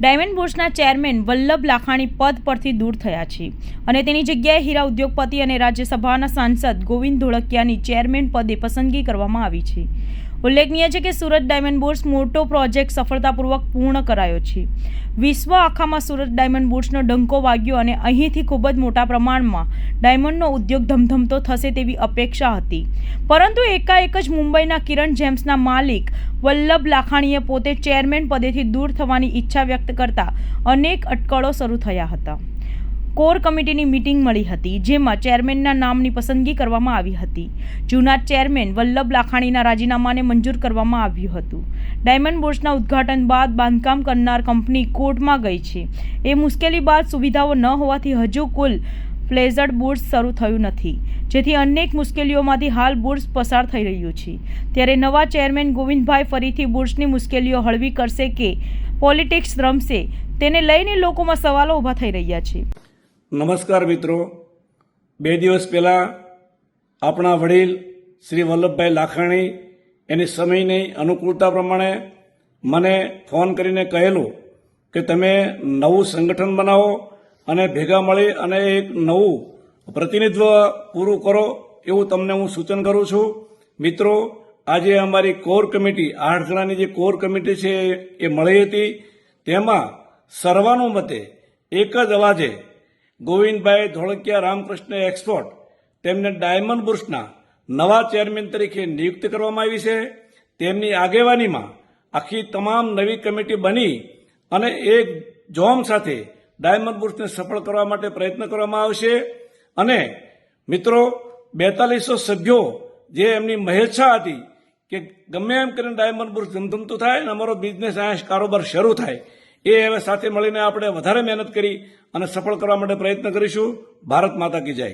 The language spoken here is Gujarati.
ડાયમંડ બોર્સના ચેરમેન વલ્લભ લાખાણી પદ પરથી દૂર થયા છે. અને તેની જગ્યાએ હીરા ઉદ્યોગપતિ અને રાજ્યસભાના સાંસદ ગોવિંદ ધોળકિયાની ચેરમેન પદે પસંદગી કરવામાં આવી છે. ઉલ્લેખનીય છે કે સુરત ડાયમંડ બોર્ડ્સ મોટો પ્રોજેક્ટ સફળતાપૂર્વક પૂર્ણ કરાયો છે. વિશ્વ આખામાં સુરત ડાયમંડ બોર્ડ્સનો ડંકો વાગ્યો અને અહીંથી ખૂબ જ મોટા પ્રમાણમાં ડાયમંડનો ઉદ્યોગ ધમધમતો થશે તેવી અપેક્ષા હતી. પરંતુ એકાએક જ મુંબઈના કિરણ જેમ્સના માલિક વલ્લભ લાખાણીએ પોતે ચેરમેન પદેથી દૂર થવાની ઈચ્છા વ્યક્ત કરતા અનેક અટકળો શરૂ થયા હતા. કોર કમિટીની મિટિંગ મળી હતી, જેમાં ચેરમેનના નામની પસંદગી કરવામાં આવી હતી. જૂના ચેરમેન વલ્લભ લાખાણીના રાજીનામાને મંજૂર કરવામાં આવ્યું હતું. ડાયમંડ બોર્ડ્સના ઉદ્ઘાટન બાદ બાંધકામ કરનાર કંપની કોર્ટમાં ગઈ છે. એ મુશ્કેલી બાદ સુવિધાઓ ન હોવાથી હજુ કુલ ફ્લેઝડ બોર્ડ્સ શરૂ થયું નથી, જેથી અનેક મુશ્કેલીઓમાંથી હાલ બોર્ડ્સ પસાર થઈ રહ્યું છે. ત્યારે નવા ચેરમેન ગોવિંદભાઈ ફરીથી બોર્ડ્સની મુશ્કેલીઓ હળવી કરશે કે પોલિટિક્સ રમશે, તેને લઈને લોકોમાં સવાલો ઊભા થઈ રહ્યા છે. નમસ્કાર મિત્રો. બે દિવસ પહેલાં આપણા વડીલ શ્રી વલ્લભભાઈ લાખાણી એની સમયની અનુકૂળતા પ્રમાણે મને ફોન કરીને કહેલું કે તમે નવું સંગઠન બનાવો અને ભેગા મળી અને એક નવું પ્રતિનિધિત્વ પૂરું કરો એવું તમને હું સૂચન કરું છું. મિત્રો, આજે અમારી કોર કમિટી, આઠ જણાની જે કોર કમિટી છે એ મળી હતી. તેમાં સર્વાનુમતે એક જ અવાજે ગોવિંદભાઈ ધોળકિયા રામકૃષ્ણ એક્સપોર્ટ, તેમને ડાયમંડ બુર્સના નવા ચેરમેન તરીકે નિયુક્ત કરવામાં આવી છે. તેમની આગેવાનીમાં આખી તમામ નવી કમિટી બની અને એક જોમ સાથે ડાયમંડ બુર્સને સફળ કરવા માટે પ્રયત્ન કરવામાં આવશે. અને મિત્રો, બેતાલીસો સભ્યો જે એમની મહેચ્છા હતી કે ગમે એમ કરીને ડાયમંડ બુર્સ ધમધમતું થાય અને અમારો બિઝનેસ અહીંયા કારોબાર શરૂ થાય એ હવે સાથે મળીને આપણે વધારે મહેનત કરી અને સફળ કરવા માટે પ્રયત્ન કરીશું. ભારત માતા કી જય.